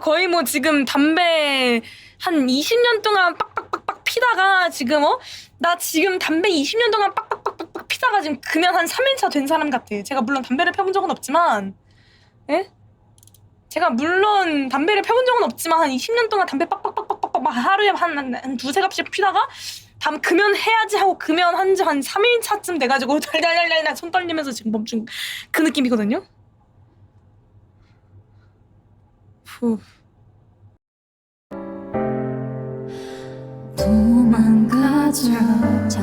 거의 뭐 지금 담배 한 20년 동안 빡빡빡빡 피다가 지금 어? 나 지금 담배 20년 동안 빡빡빡빡 피다가 지금 금연 한 3일차 된 사람 같아. 제가 물론 담배를 펴본 적은 없지만, 예? 제가 물론 담배를 펴본 적은 없지만 한 20년 동안 담배 빡빡빡빡빡 막 하루에 한, 한, 한 두세 갑씩 피다가 담 금연해야지 하고 금연한 지 한 3일차쯤 돼가지고 달달달달 손 떨리면서 지금 멈춘 그 느낌이거든요. 후. 도망가자 자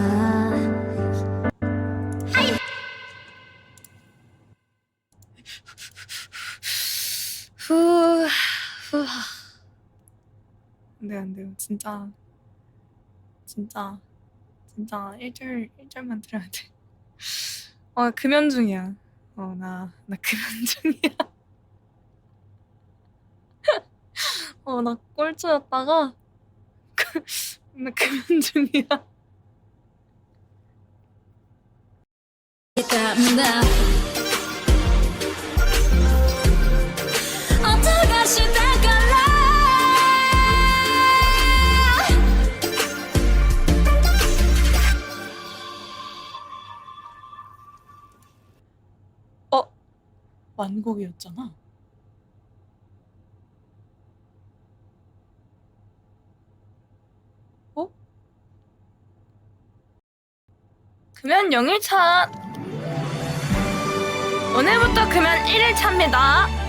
후, 후. 안 돼요, 안 돼요. 진짜, 진짜, 진짜 일절 일절만 들어야 돼. 어, 금연 중이야. 어, 나, 나 금연 중이야. 어, 나 꼴초였다가 그, 나 금연 중이야. 어, 완곡이었잖아. 어? 금연 0일차 오늘부터 금연 1일차입니다.